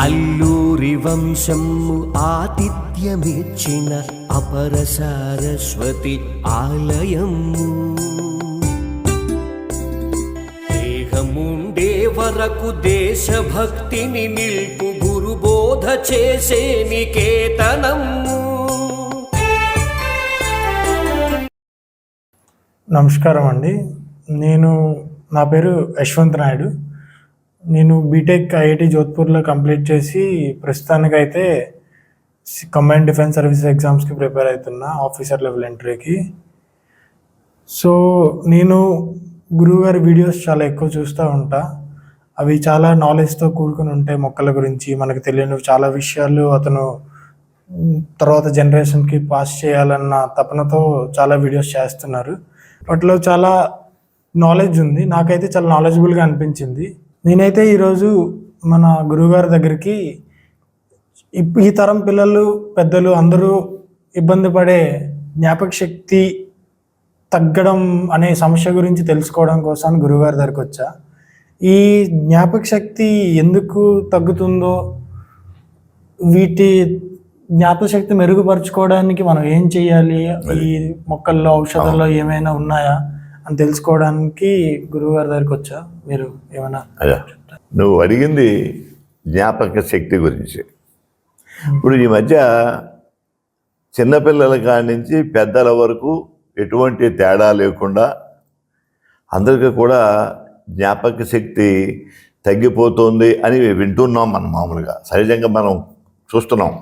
అల్లూరి వంశము ఆతిథ్యమిచ్చిన అపర సారస్వతి ఆలయము. దేహముండే వరకు దేశభక్తిని నిల్పు గురుబోధ చేసే నికేతనము నమస్కారం అండి నేను నా పేరు యశ్వంత్ నాయుడు. నేను బీటెక్ ఐఐటి జోధ్పూర్లో కంప్లీట్ చేసి ప్రస్తుతానికైతే కమాండ్ డిఫెన్స్ సర్వీస్ ఎగ్జామ్స్కి ప్రిపేర్ అవుతున్నా ఆఫీసర్ లెవెల్ ఎంట్రీకి సో నేను గురువుగారి వీడియోస్ చాలా ఎక్కువ చూస్తూ ఉంటా. అవి చాలా నాలెడ్జ్తో కూడుకుని ఉంటాయి మొక్కల గురించి మనకు తెలియని చాలా విషయాలు అతను తర్వాత జనరేషన్కి పాస్ చేయాలన్న తపనతో చాలా వీడియోస్ చేస్తున్నారు. వాటిలో చాలా నాలెడ్జ్ ఉంది. నాకైతే చాలా నాలెడ్జబుల్గా అనిపించింది. నేనైతే ఈరోజు మన గురువుగారి దగ్గరికి ఈ తరం పిల్లలు పెద్దలు అందరూ ఇబ్బంది పడే జ్ఞాపక శక్తి తగ్గడం అనే సమస్య గురించి తెలుసుకోవడం కోసం గురువుగారి దగ్గరికి వచ్చా. ఈ జ్ఞాపక శక్తి ఎందుకు తగ్గుతుందో వీటి జ్ఞాపక శక్తి మెరుగుపరచుకోవడానికి మనం ఏం చేయాలి? ఈ మొక్కల్లో ఔషధాల్లో ఏమైనా ఉన్నాయా? అని తెలుసుకోవడానికి గురువుగారి దగ్గరికి వచ్చా? మీరు ఏమైనా అయ్యా నువ్వు అడిగింది జ్ఞాపక శక్తి గురించి. ఇప్పుడు ఈ మధ్య చిన్నపిల్లల కాడి నుంచి పెద్దల వరకు ఎటువంటి తేడా లేకుండా అందరికీ కూడా జ్ఞాపక శక్తి తగ్గిపోతుంది అని వింటున్నాం మనం మామూలుగా. సహజంగా మనం చూస్తున్నాం.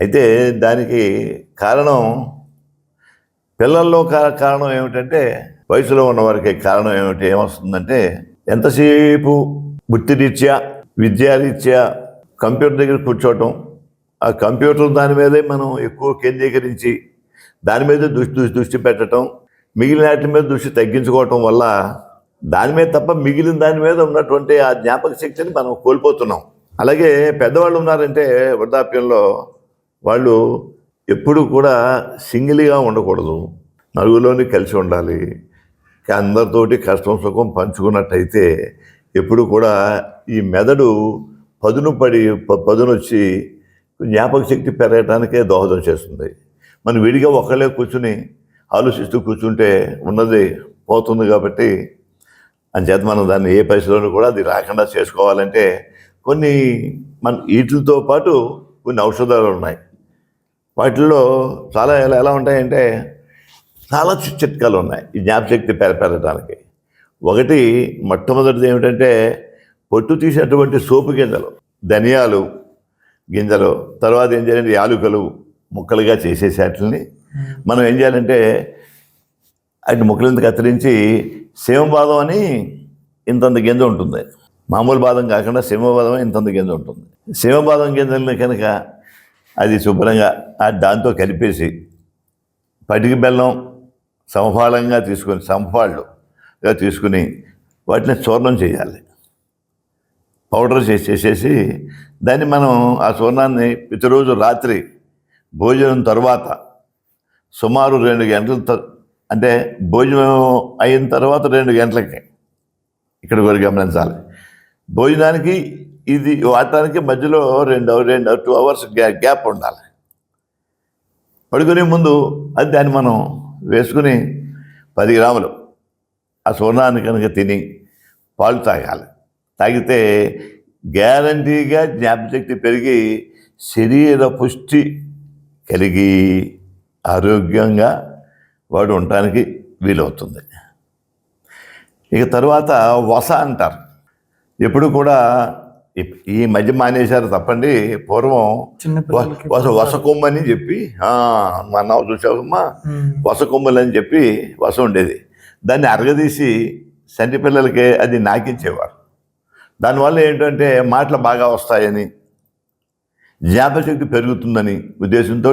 అయితే దానికి కారణం పిల్లల్లో కారణం ఏమిటంటే వయసులో ఉన్నవారికి కారణం ఏమిటి? ఏమొస్తుందంటే ఎంతసేపు వృత్తిరీత్యా విద్యారీత్యా కంప్యూటర్ దగ్గర కూర్చోవటం ఆ కంప్యూటర్ దాని మీదే మనం ఎక్కువ కేంద్రీకరించి దాని మీద దృష్టి దృష్టి దృష్టి పెట్టడం మిగిలిన వాటి మీద దృష్టి తగ్గించుకోవటం వల్ల దాని మీద తప్ప మిగిలిన దాని మీద ఉన్నటువంటి ఆ జ్ఞాపక శక్తిని మనం కోల్పోతున్నాం. అలాగే పెద్దవాళ్ళు ఉన్నారంటే వృద్ధాప్యంలో వాళ్ళు ఎప్పుడు కూడా సింగిల్గా ఉండకూడదు. నలుగురిలోని కలిసి ఉండాలి. అందరితోటి కష్టం సుఖం పంచుకున్నట్టయితే ఎప్పుడు కూడా ఈ మెదడు పదును పడి ప- పదునొచ్చి జ్ఞాపక శక్తి పెరగటానికే దోహదం చేస్తుంది. మనం విడిగా ఒకళ్ళే కూర్చుని ఆలోచిస్తూ కూర్చుంటే ఉన్నది పోతుంది కాబట్టి అంచేత మనం దాన్ని ఏ పరిస్థితిలోనూ కూడా అది రాకుండా చేసుకోవాలంటే కొన్ని మన వీటితో పాటు కొన్ని ఔషధాలు ఉన్నాయి. వాటిల్లో చాలా ఎలా ఎలా ఉంటాయంటే చాలా చిట్కాలు ఉన్నాయి. ఈ జ్ఞాపశక్తి పెర పెరగడానికి ఒకటి మొట్టమొదటిది ఏమిటంటే పొట్టు తీసినటువంటి సోపు గింజలు ధనియాలు గింజలు తర్వాత ఏం చేయాలంటే యాలుకలు ముక్కలుగా చేసేసి వాటిని మనం ఏం చేయాలంటే వాటి ముక్కలను కత్తిరించి సింహబాదం అని ఇంతంత గింజ ఉంటుంది. మామూలు బాదం కాకుండా సింహబాదం ఇంతంత గింజ ఉంటుంది. సింహబాదం గింజల్ని కనుక అది శుభ్రంగా దాంతో కలిపేసి పటికి బెల్లం సమఫాళంగా తీసుకొని సమఫాళ్ళుగా తీసుకుని వాటిని చూర్ణం చేయాలి. పౌడర్ చేసేసేసి చేసేసి దాన్ని మనం ఆ చూర్ణాన్ని ప్రతిరోజు రాత్రి భోజనం తర్వాత సుమారు రెండు గంటల త- అంటే భోజనం అయిన తర్వాత రెండు గంటలకి ఇక్కడ కూడా గమనించాలి. భోజనానికి ఇది వాడటానికి మధ్యలో రెండు రెండు టూ అవర్స్ గ్యాప్ ఉండాలి. పడుకునే ముందు అది దాన్ని మనం వేసుకుని పది గ్రాములు ఆ సువర్ణాన్ని కనుక తిని పాలు తాగాలి. తాగితే గ్యారంటీగా జ్ఞాపశక్తి పెరిగి శరీర పుష్టి కలిగి ఆరోగ్యంగా వాడు ఉండటానికి వీలవుతుంది. ఇక తర్వాత వస అంటారు. ఎప్పుడు కూడా ఈ మధ్య మానేశారు తప్పండి. పూర్వం వస వసకొమ్మని చెప్పి మా అన్న చూసావమ్మా? మ్మ్. వసకొమ్మలని చెప్పి వస ఉండేది. దాన్ని అరగదీసి సంటి పిల్లలకి అది నాకించేవారు దానివల్ల ఏంటంటే మాటలు బాగా వస్తాయని జ్ఞాపశక్తి పెరుగుతుందని ఉద్దేశంతో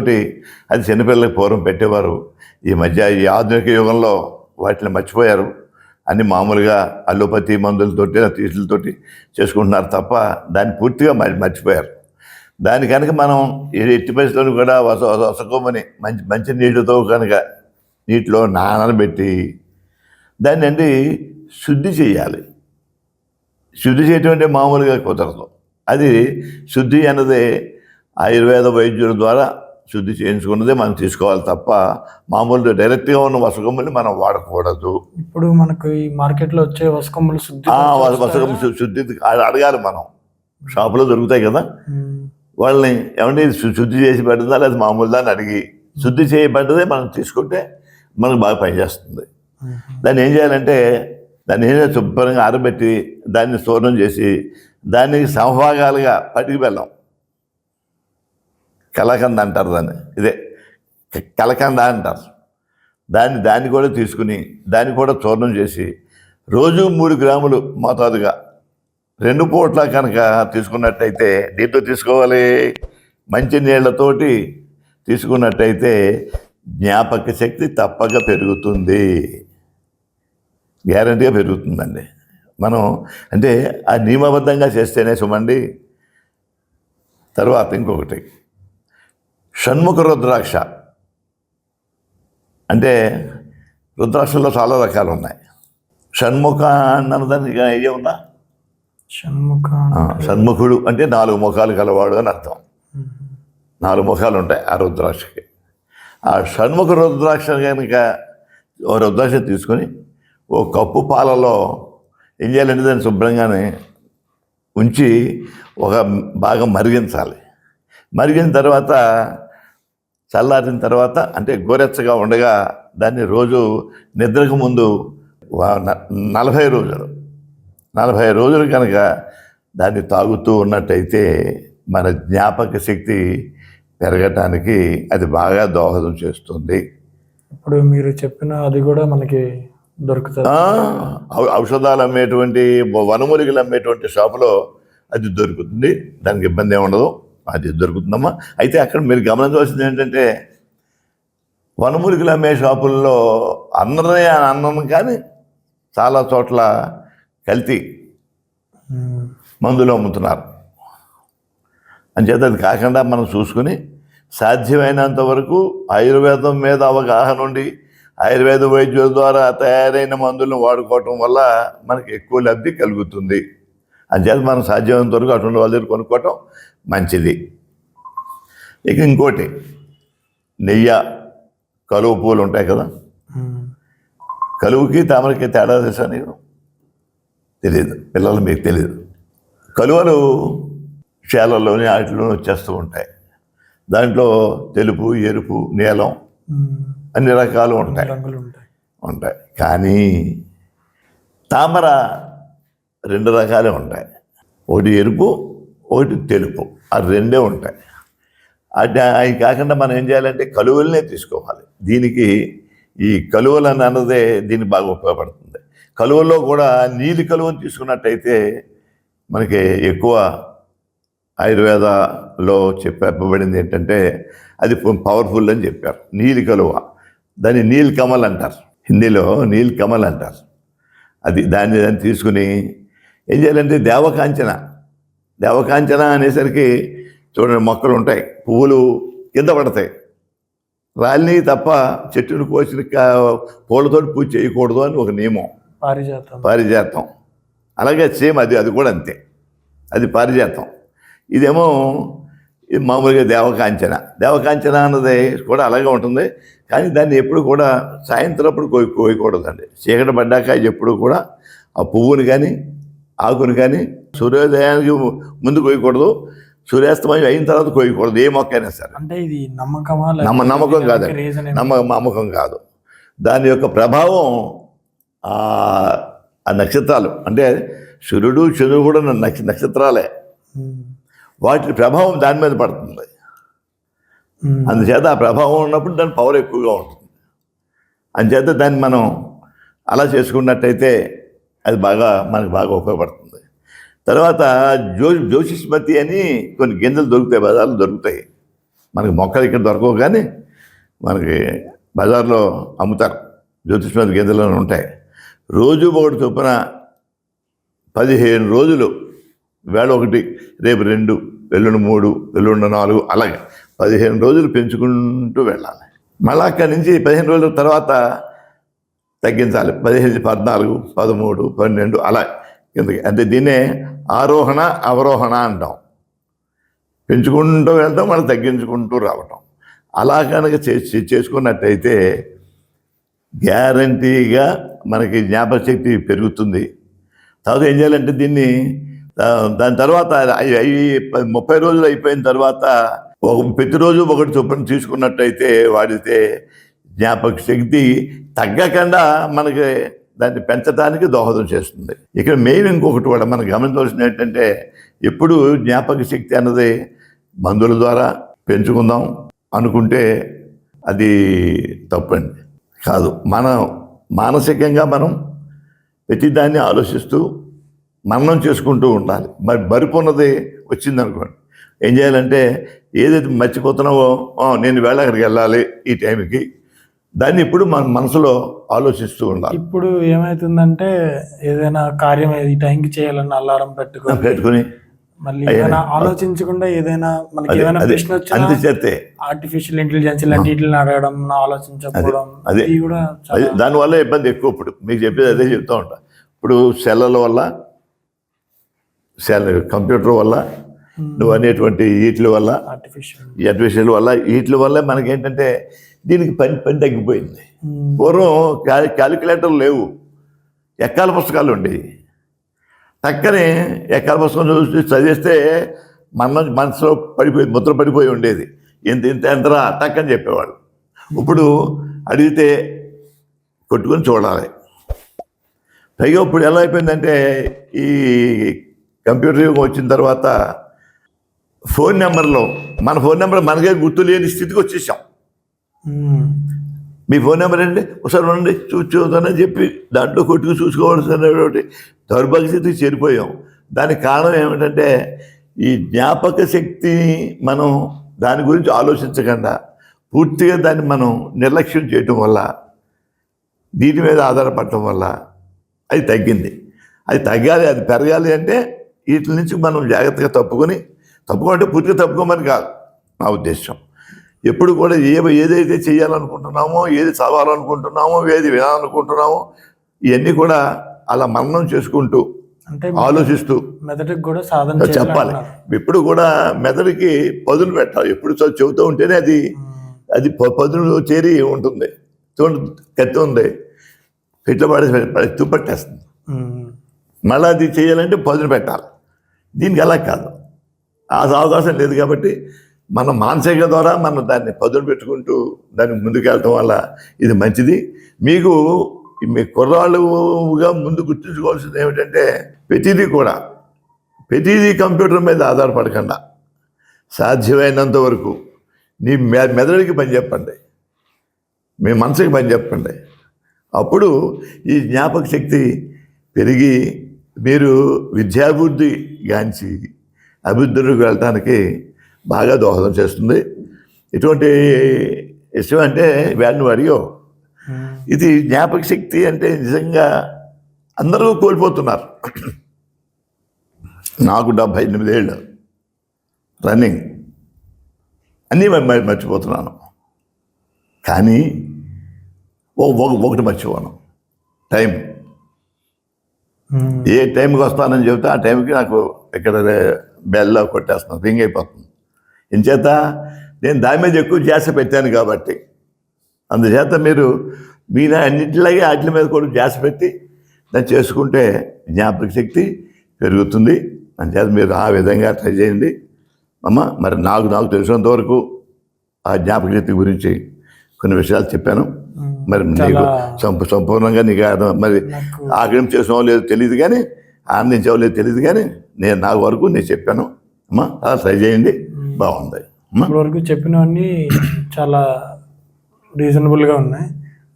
అది చిన్నపిల్లలకి పూర్వం పెట్టేవారు. ఈ మధ్య ఈ ఆధునిక యుగంలో వాటిని మర్చిపోయారు. అన్ని మామూలుగా అల్లోపతి మందులతోటి తీసులతోటి చేసుకుంటున్నారు తప్ప దాన్ని పూర్తిగా మరి మర్చిపోయారు. దాని కనుక మనం ఈ ఎట్టి పరిస్థితులను కూడా వస వస- వసకోమని మంచి మంచి నీటితో కనుక నీటిలో నానబెట్టి దాన్ని అండి శుద్ధి చేయాలి. శుద్ధి చేయటం అంటే మామూలుగా కుదరదు. అది శుద్ధి అన్నది ఆయుర్వేద వైద్యుల ద్వారా శుద్ధి చేయించుకున్నదే మనం తీసుకోవాలి తప్ప మామూలు డైరెక్ట్గా ఉన్న వసగమ్ముని మనం వాడకూడదు. ఇప్పుడు మనకు ఈ మార్కెట్లో వచ్చే వసకొమ్మలు శుద్ధి ఆ వసగం శుద్ధి అడగాలి మనం. షాపులో దొరుకుతాయి కదా. వాళ్ళని ఏమంటే శుద్ధి చేసి పెడుతుందా లేదా మామూలుదా అని అడిగి శుద్ధి చేయబడ్డదే మనం తీసుకుంటే మనకు బాగా పనిచేస్తుంది. దాన్ని ఏం చేయాలంటే దాన్ని ఏం చేయాలి? శుభ్రంగా ఆరబెట్టి దాన్ని శూర్ణం చేసి దానికి సమభాగాలుగా పటికి బెల్లం కలకంద అంటారు దాన్ని. ఇదే కలకంద అంటారు. దాన్ని దాన్ని కూడా తీసుకుని దాన్ని కూడా చూర్ణం చేసి రోజు మూడు గ్రాములు మోతాదుగా రెండు పూట్ల కనుక తీసుకున్నట్టయితే దీంతో తీసుకోవాలి. మంచి నీళ్ళతోటి తీసుకున్నట్టయితే జ్ఞాపక శక్తి తప్పక పెరుగుతుంది. గ్యారంటీగా పెరుగుతుందండి. మనం అంటే ఆ నియమబద్ధంగా చేస్తేనే సుమండి. తర్వాత ఇంకొకటి. షణ్ముఖ రుద్రాక్ష. అంటే రుద్రాక్షలో చాలా రకాలు ఉన్నాయి షణ్ముఖ అన్నదానికి ఐడియా ఉందా? షణ్ముఖ షణ్ముఖుడు అంటే నాలుగు ముఖాలు కలవాడు అని అర్థం. నాలుగు ముఖాలు ఉంటాయి ఆ రుద్రాక్షకి. ఆ షణ్ముఖ రుద్రాక్ష కనుక ఓ రుద్రాక్ష తీసుకొని ఓ కప్పు పాలలో ఏం చేయాలంటే దాన్ని శుభ్రంగానే ఉంచి ఒక బాగా మరిగించాలి. మరిగిన తర్వాత చల్లారిన తర్వాత అంటే గోరెచ్చగా ఉండగా దాన్ని రోజు నిద్రకు ముందు నలభై రోజులు. నలభై రోజులు కనుక దాన్ని తాగుతూ ఉన్నట్టయితే మన జ్ఞాపక శక్తి పెరగటానికి అది బాగా దోహదం చేస్తుంది. ఇప్పుడు మీరు చెప్పిన అది కూడా మనకి దొరుకుతుంది. ఔషధాలు అమ్మేటువంటి వనమూలికలు అమ్మేటువంటి షాపులో అది దొరుకుతుంది. దానికి ఇబ్బంది ఏమి ఉండదు. అది దొరుకుతుందమ్మా. అయితే అక్కడ మీరు గమనించవలసింది ఏంటంటే వనమూలికలు అమ్మే షాపుల్లో అన్నదే అన్నం కానీ చాలా చోట్ల కల్తీ మందులు అమ్ముతున్నారు. అంచేత అది కాకుండా మనం చూసుకుని సాధ్యమైనంత వరకు ఆయుర్వేదం మీద అవగాహన ఉండి ఆయుర్వేద వైద్యుల ద్వారా తయారైన మందులను వాడుకోవటం వల్ల మనకి ఎక్కువ లబ్ధి కలుగుతుంది. అంచేత మనం సాధ్యమైనంత వరకు అటువంటి వాళ్ళ దగ్గర కొనుక్కోవటం మంచిది. ఇక ఇంకోటి నెయ్యి కలువ పూలు ఉంటాయి కదా? కలువుకి తామరకి తేడా తెలుసా నీకు? తెలియదు పిల్లలు మీకు తెలియదు కలువలు చేలల్లోని వాటిలోని వచ్చేస్తూ ఉంటాయి. దాంట్లో తెలుపు ఎరుపు నీలం అన్ని రకాలు ఉంటాయి. రంగులు ఉంటాయి. ఉంటాయి. కానీ తామర రెండు రకాలే ఉంటాయి. ఒకటి ఎరుపు ఒకటి తెలుపు ఆ రెండే ఉంటాయి. అది అవి కాకుండా మనం ఏం చేయాలంటే కలువలనే తీసుకోవాలి. దీనికి ఈ కలువలు అని అన్నదే దీనికి బాగా ఉపయోగపడుతుంది. కలువల్లో కూడా నీలి కలువని తీసుకున్నట్టయితే మనకి ఎక్కువ ఆయుర్వేదలో చెప్పబడింది ఏంటంటే అది పవర్ఫుల్ అని చెప్పారు. నీలి కలువ. దాన్ని నీల్ కమల్ అంటారు. హిందీలో నీల్ కమల్ అంటారు. అది దాన్ని దాన్ని తీసుకుని ఏం చేయాలంటే దేవకాంచన దేవకాంచన అనేసరికి చూడండి మొక్కలు ఉంటాయి పువ్వులు కింద పడతాయి. రాలిని తప్ప చెట్టును కోసిన పూలతోటి పూజ చేయకూడదు అని ఒక నియమం. పారిజాతం. పారిజాతం. అలాగే సేమ్ అది అది కూడా అంతే. అది పారిజాతం. ఇదేమో ఇది మామూలుగా దేవకాంచన. దేవకాంచన అన్నది కూడా అలాగే ఉంటుంది కానీ దాన్ని ఎప్పుడు కూడా సాయంత్రప్పుడు కోయి కోయకూడదండి. చీకటి పడ్డాక ఎప్పుడు కూడా ఆ పువ్వుని కానీ ఆకుని కానీ సూర్యోదయానికి ముందు కోయకూడదు సూర్యాస్తమయం అయిన తర్వాత కోయకూడదు ఏ మొక్క అయినా సరే. అంటే ఇది నమ్మకమా నమ్మ నమ్మకం కాదండి. రీజన్ నమ్మ నమ్మకం కాదు. దాని యొక్క ప్రభావం ఆ ఆ నక్షత్రాలు. అంటే సూర్యుడు చంద్రుడు కూడా నక్ష నక్షత్రాలే. వాటి ప్రభావం దాని మీద పడుతుంది. అందుచేత ఆ ప్రభావం ఉన్నప్పుడు దాని పవర్ ఎక్కువగా ఉంటుంది. అందుచేత దాన్ని మనం అలా చేసుకున్నట్టయితే అది బాగా మనకు బాగా ఉపయోగపడుతుంది. తర్వాత జో జ్యోతిష్మతి అని కొన్ని గింజలు దొరుకుతాయి బజార్లో దొరుకుతాయి. మనకి మొక్కలు ఇక్కడ దొరకవు కానీ మనకి బజార్లో అమ్ముతారు. జ్యోతిష్మతి గింజలు అని ఉంటాయి. రోజు ఒకటి చొప్పున పదిహేను రోజులు వేళ ఒకటి రేపు రెండు ఎల్లుండి మూడు ఎల్లుండి నాలుగు అలాగే పదిహేను రోజులు పెంచుకుంటూ వెళ్ళాలి. మళ్ళీ అక్కడి నుంచి పదిహేను రోజుల తర్వాత తగ్గించాలి. పదిహేను పద్నాలుగు పదమూడు పన్నెండు అలా. ఎందుకు? అంటే దీన్నే ఆరోహణ అవరోహణ అంటాం. పెంచుకుంటూ వెళ్తాం మనం తగ్గించుకుంటూ రావటం. అలా కనుక చేసి చేసుకున్నట్టయితే గ్యారంటీగా మనకి జ్ఞాపకశక్తి పెరుగుతుంది. తర్వాత ఏం చేయాలంటే దీన్ని దాని తర్వాత అవి ముప్పై రోజులు అయిపోయిన తర్వాత ఒక ప్రతిరోజు ఒకటి చొప్పున తీసుకున్నట్టయితే వాడితే జ్ఞాపక శక్తి తగ్గకుండా మనకి దాన్ని పెంచడానికి దోహదం చేస్తుంది. ఇక్కడ మెయిన్ ఇంకొకటి కూడా మనం గమనించవలసింది ఏంటంటే ఎప్పుడు జ్ఞాపక శక్తి అన్నది మందుల ద్వారా పెంచుకుందాం అనుకుంటే అది తప్పండి. కాదు మనం మానసికంగా మనం ప్రతిదాన్ని ఆలోచిస్తూ మననం చేసుకుంటూ ఉండాలి. మరి బరిపున్నది వచ్చిందనుకోండి. ఏం చేయాలంటే ఏదైతే మర్చిపోతున్నావో నేను వేళ అక్కడికి వెళ్ళాలి ఈ టైంకి దాన్ని ఇప్పుడు మన మనసులో ఆలోచిస్తూ ఉండాలి. ఇప్పుడు ఏమైతుందంటే ఏదైనా కార్యం ఈ టైంకి చేయాలన్న అలారం పెట్టుకో పెట్టుకుని మళ్ళీ ఆలోచించకుండా ఏదైనా మనకి ఏదైనా ప్రశ్న వచ్చినా ఆర్టిఫిషియల్ ఇంటెలిజెన్స్ ఇలాంటి వీటిని అడగడం ఆలోచించకపోవడం అదే. కూడా దానివల్ల ఇబ్బంది ఎక్కువ ఇప్పుడు. మీకు చెప్పేది అదే చెప్తూ ఉంటా. ఇప్పుడు సెల్లల వల్ల సెల్ కంప్యూటర్ వల్ల నువ్వు అనేటువంటి వీటి వల్ల ఆర్టిఫిషియల్ అడ్మిషన్ల వల్ల వీటి వల్ల మనకి ఏంటంటే దీనికి పని పని తగ్గిపోయింది. పూర్వం క్యాలి క్యాలిక్యులేటర్ లేవు. ఎక్కాల పుస్తకాలు ఉండేవి. టక్కనే ఎక్కాల పుస్తకం చూసి చదివిస్తే మన మనసులో పడిపోయి ముద్ర పడిపోయి ఉండేది. ఇంత ఇంత ఎంతరా టక్కని చెప్పేవాళ్ళు. ఇప్పుడు అడిగితే కొట్టుకొని చూడాలి. పైగా ఇప్పుడు ఎలా అయిపోయిందంటే ఈ కంప్యూటర్ యుగం వచ్చిన తర్వాత ఫోన్ నెంబర్లో మన ఫోన్ నెంబర్ మనకే గుర్తు లేని స్థితికి వచ్చేసాం. మీ ఫోన్ నెంబర్ అండి ఒకసారి ఉండండి చూసి చూద్దానని చెప్పి దాంట్లో కొట్టుకు చూసుకోవాల్సినటువంటి దౌర్భాగ్యస్థితికి చేరిపోయాం. దానికి కారణం ఏమిటంటే ఈ జ్ఞాపక శక్తిని మనం దాని గురించి ఆలోచించకుండా పూర్తిగా దాన్ని మనం నిర్లక్ష్యం చేయటం వల్ల దీని మీద ఆధారపడటం వల్ల అది తగ్గింది. అది తగ్గాలి అది పెరగాలి అంటే వీటి నుంచి మనం జాగ్రత్తగా తప్పుకొని తప్పుకుంటే పూర్తిగా తప్పుకోమని కాదు నా ఉద్దేశం. ఎప్పుడు కూడా ఏ ఏదైతే చేయాలనుకుంటున్నామో ఏది చదవాలనుకుంటున్నామో ఏది వినాలనుకుంటున్నామో ఇవన్నీ కూడా అలా మననం చేసుకుంటూ అంటే ఆలోచిస్తూ మెదడుకి కూడా సాధన చెప్పాలి. ఎప్పుడు కూడా మెదడుకి పదులు పెట్టాలి. ఎప్పుడు చెబుతూ ఉంటేనే అది అది పదులు చేరి ఉంటుంది. చూడండి కత్తి ఉంది. పెట్లో పడేసి తుప్పట్టేస్తుంది. మళ్ళీ అది చేయాలంటే పదులు పెట్టాలి. దీనికి అలా కాదు. ఆ అవకాశం లేదు కాబట్టి మన మానసిక ద్వారా మనం దాన్ని పదులు పెట్టుకుంటూ దాన్ని ముందుకెళ్ళటం వల్ల ఇది మంచిది. మీకు మీ కుర్రాళ్ళుగా ముందు గుర్తుంచుకోవాల్సింది ఏమిటంటే ప్రతిదీ కూడా ప్రతిదీ కంప్యూటర్ మీద ఆధారపడకుండా సాధ్యమైనంత వరకు నీ మె మెదడుకి పని చెప్పండి. మీ మనసుకి పని చెప్పండి. అప్పుడు ఈ జ్ఞాపక శక్తి పెరిగి మీరు విద్యాభివృద్ధి గాంచి అభివృద్ధిలోకి వెళ్ళటానికి బాగా దోహదం చేస్తుంది. ఇటువంటి విషయం అంటే వేడిని అడిగో ఇది జ్ఞాపక శక్తి అంటే నిజంగా అందరూ కోల్పోతున్నారు. నాకు డెబ్భై ఎనిమిది ఏళ్ళు. రన్నింగ్. అన్నీ మర్చిపోతున్నాను. కానీ ఒక- ఒక- ఒకటి మర్చిపోను. టైం. ఏ టైంకి వస్తానని చెబితే ఆ టైంకి నాకు ఇక్కడ బెల్లో కొట్టేస్తున్నాను రింగ్ అయిపోతుంది. ఇంచేత నేను దాని మీద ఎక్కువ ధ్యాస పెట్టాను కాబట్టి. అందుచేత మీరు మీన అన్నింటిలాగే వాటి మీద కూడా ధ్యాస పెట్టి దాన్ని చేసుకుంటే జ్ఞాపక శక్తి పెరుగుతుంది. అందుచేత మీరు ఆ విధంగా ట్రై చేయండి. అమ్మ మరి నాకు నాకు తెలిసినంత వరకు ఆ జ్ఞాపక శక్తి గురించి కొన్ని విషయాలు చెప్పాను. మరి నీకు సంపూర్ణంగా నీకు అర్థం మరి ఆగ్రహం చేసావో లేదో తెలియదు కానీ ఆనందించావో లేదో తెలియదు కానీ నేను నా వరకు నేను చెప్పాను. అమ్మా అలా ట్రై చేయండి. బాగుంది. ఇప్పటివరకు చెప్పినవన్నీ చాలా రీజనబుల్గా ఉన్నాయి.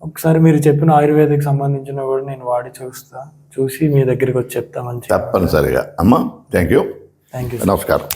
ఒకసారి మీరు చెప్పిన ఆయుర్వేదిక్ సంబంధించిన కూడా నేను వాడి చూస్తా చూసి మీ దగ్గరికి వచ్చి చెప్తా మంచి తప్పనిసరిగా. అమ్మా థ్యాంక్ యూ థ్యాంక్ యూ నమస్కారం.